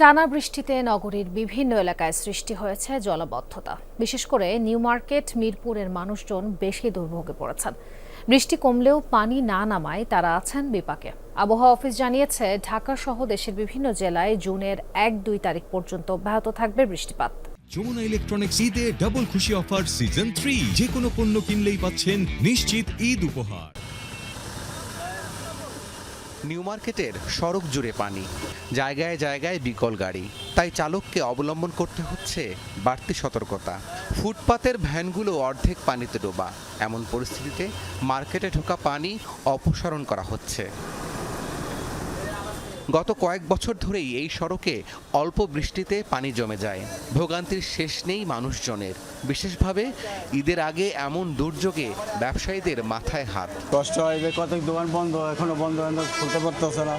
টানা বৃষ্টিতে নগরীর বিভিন্ন এলাকায় সৃষ্টি হয়েছে জলবদ্ধতা। বিশেষ করে নিউ মার্কেট, মিরপুরের মানুষজন বেশি দুর্ভোগে পড়েছেন। বৃষ্টি কমলেও পানি না নামায় তারা আছেন বিপাকে। আবহাওয়া অফিস জানিয়েছে, ঢাকা সহ দেশের বিভিন্ন জেলায় জুনের এক দুই তারিখ পর্যন্ত অব্যাহত থাকবে বৃষ্টিপাত। যমুনা ইলেকট্রনিক্স ঈদে ডাবল খুশি অফার সিজন থ্রি যে কোনো পণ্য কিনলেই পাচ্ছেন নিশ্চিত ঈদ উপহার। নিউ মার্কেটের সড়ক জুড়ে পানি। জায়গায় জায়গায় বিকল গাড়ি। তাই চালককে অবলম্বন করতে হচ্ছে বাড়তি সতর্কতা। ফুটপাতের ভ্যানগুলো অর্ধেক পানিতে ডোবা। এমন পরিস্থিতিতে মার্কেটে ঢোকা পানি অপসারণ করা হচ্ছে। গত কয়েক বছর ধরেই এই সড়কে অল্প বৃষ্টিতে পানি জমে যায়। ভোগান্তির শেষ নেই মানুষজনের। বিশেষভাবে ঈদের আগে এমন দুর্যোগে ব্যবসায়ীদের মাথায় হাত। কষ্ট হয় যে কত দোকান বন্ধ, এখনও বন্ধ খুলতে পারতেছে না।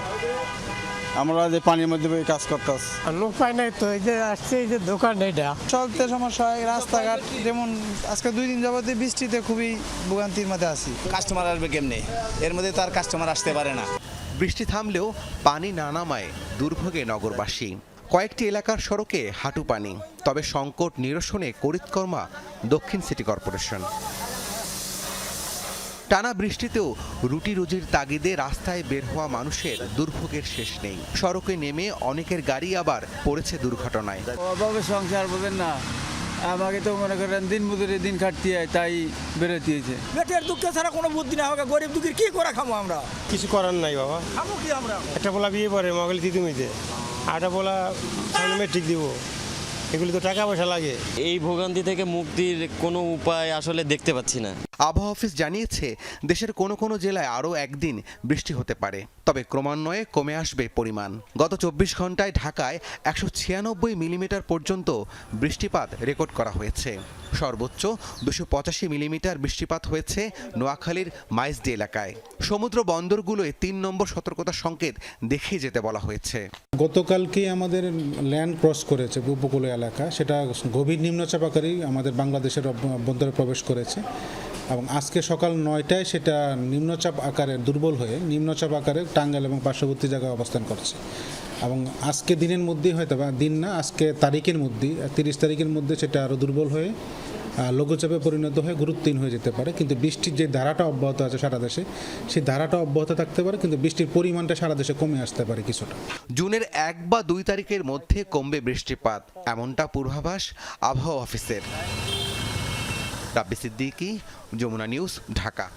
আমরা যে পানির মধ্যে বই কাজ করতেছি। উপায় নাই তো এই যে আসছে এই যে দোকান এটা। চলতে সমস্যা হয় রাস্তাঘাট যেমন আজকে দুই দিন যাবতে বৃষ্টিতে খুবই ভোগান্তির মধ্যে আছি। কাস্টমার আসবে কেমনে? এর মধ্যে তার কাস্টমার আসতে পারে না। বৃষ্টি থামলেও পানি না নামায় দুর্ভোগে নগরবাসী। কয়েকটি এলাকার সড়কে হাঁটু পানি তবে সংকট নিরসনে করিতকর্মা দক্ষিণ সিটি কর্পোরেশন। টানা বৃষ্টিতেও রুটি রুজির তাগিদে রাস্তায় বের হওয়া মানুষের দুর্ভোগের শেষ নেই। সড়কে নেমে অনেকের গাড়ি আবার পড়েছে দুর্ঘটনায়। অভাবে সংসার বোঝেন না। আমাকে তো মনে করেন দিন মজুরি দিন খাটতে হয় তাই বেরোতে হয়েছে পেটের দুঃখে ছাড়া কোনো বুদ্ধি না হবে গরিব দুঃখীর কি করে খাব আমরা? কিছু করার নাই বাবা। খাব কি আমরা? একটা বলা বিয়ে পরে মগল তিতুমিতে আরেকটা বলা সামনে মেট্রিক দিব। এগুলি তো টাকা পয়সা লাগে। এই ভোগান্তি থেকে মুক্তির কোনো উপায় আসলে দেখতে পাচ্ছি না। আবহাওয়া অফিস জানিয়েছে দেশের কোনো কোনো জেলায় আরও একদিন বৃষ্টি হতে পারে তবে ক্রমান্বয়ে কমে আসবে পরিমাণ। গত চব্বিশ ঘন্টায় ঢাকায় একশো ছিয়ানব্বই মিলিমিটার পর্যন্ত বৃষ্টিপাত রেকর্ড করা হয়েছে। সর্বোচ্চ দুশো পঁচাশি মিলিমিটার বৃষ্টিপাত হয়েছে নোয়াখালীর মাইজডি এলাকায়। সমুদ্র বন্দরগুলোয় তিন নম্বর সতর্কতা সংকেত দেখিয়ে যেতে বলা হয়েছে। গতকালকে আমাদের ল্যান্ড ক্রস করেছে উপকূলীয় এলাকা। সেটা গভীর নিম্নচাপাকারী আমাদের বাংলাদেশের বন্দরে প্রবেশ করেছে। এবং আজকে সকাল নয়টায় সেটা নিম্নচাপ আকারে দুর্বল হয়ে নিম্নচাপ আকারে টাঙ্গাইল এবং পার্শ্ববর্তী জায়গায় অবস্থান করছে। এবং আজকে দিনের মধ্যেই হয়তো বা দিন না, আজকে তারিখের মধ্যেই, তিরিশ তারিখের মধ্যে সেটা আরও দুর্বল হয়ে লঘুচাপে পরিণত হয়ে গুরুত্বহীন হয়ে যেতে পারে। কিন্তু বৃষ্টির যে ধারাটা অব্যাহত আছে সারা দেশে, সেই ধারাটা অব্যাহত থাকতে পারে, কিন্তু বৃষ্টির পরিমাণটা সারা দেশে কমে আসতে পারে কিছুটা। জুনের এক বা দুই তারিখের মধ্যে কমবে বৃষ্টিপাত, এমনটা পূর্বাভাস আবহাওয়া অফিসের। রাব্বি সিদ্দিকি, যমুনা নিউজ, ঢাকা।